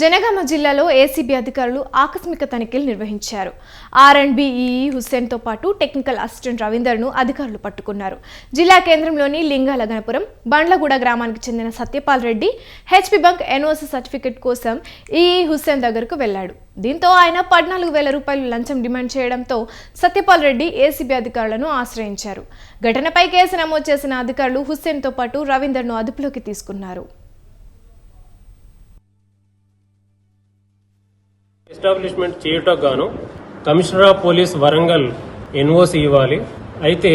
జనగామ జిల్లాలో ఏసీబీ అధికారులు ఆకస్మిక తనిఖీలు నిర్వహించారు. ఆర్ అండ్ హుస్సేన్తో పాటు టెక్నికల్ అసిస్టెంట్ రవీందర్ను అధికారులు పట్టుకున్నారు. జిల్లా కేంద్రంలోని లింగాల గణపురం బండ్లగూడ గ్రామానికి చెందిన Satyapal Reddy HP bunk NOC certificate కోసం ఈఈ హుస్సేన్ దగ్గరకు వెళ్ళాడు దీంతో ఆయన పద్నాలుగు వేల రూపాయలు లంచం డిమాండ్ చేయడంతో సత్యపాల్ రెడ్డి ఏసీబీ అధికారులను ఆశ్రయించారు. ఘటనపై కేసు నమోదు చేసిన అధికారులు హుస్సేన్తో పాటు రవీందర్ను అదుపులోకి తీసుకున్నారు. ఎస్టాబ్లిష్మెంట్ చేయటకు గాను commissioner of police Warangal NOC ఇవ్వాలి. అయితే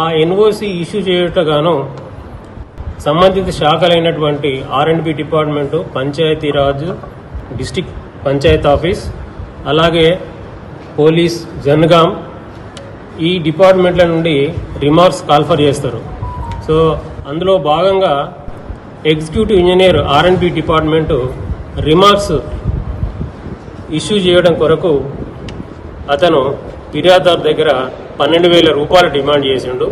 ఆ ఎన్ఓసి ఇష్యూ చేయటకు గాను సంబంధిత శాఖలైనటువంటి R and B department Panchayati Raj district panchayat office అలాగే పోలీస్ జన్గాం ఈ డిపార్ట్మెంట్ల నుండి రిమార్క్స్ కాల్ఫర్ చేస్తారు. సో అందులో భాగంగా executive engineer R and B department remarks issue చేయడం కొరకు అతను ఫిర్యాదారు దగ్గర పన్నెండు వేల రూపాయలు డిమాండ్ చేసిండు.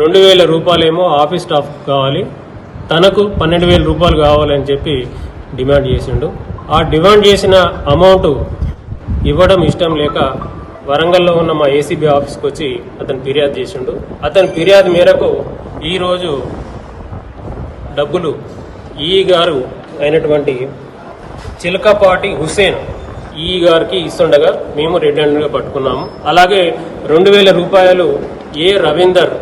రెండు వేల రూపాయలేమో ఆఫీస్ స్టాఫ్ కావాలి. తనకు పన్నెండు వేల రూపాయలు కావాలని చెప్పి డిమాండ్ చేసిండు. ఆ డిమాండ్ చేసిన అమౌంట్ ఇవ్వడం ఇష్టం లేక వరంగల్లో ఉన్న మా ఏసీబీ ఆఫీస్కి వచ్చి అతను ఫిర్యాదు చేసిండు. అతని ఫిర్యాదు మేరకు ఈరోజు డబ్బులు ఈ గారు అయినటువంటి చిలకపాటి హుసేన్ ఈ గారికి ఇస్తుండగా మేము రెడ్ హ్యాండ్గా పట్టుకున్నాము. అలాగే రెండు వేల రూపాయలు A Ravinder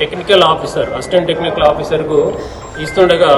technical officer assistant technical ఆఫీసర్కు ఇస్తుండగా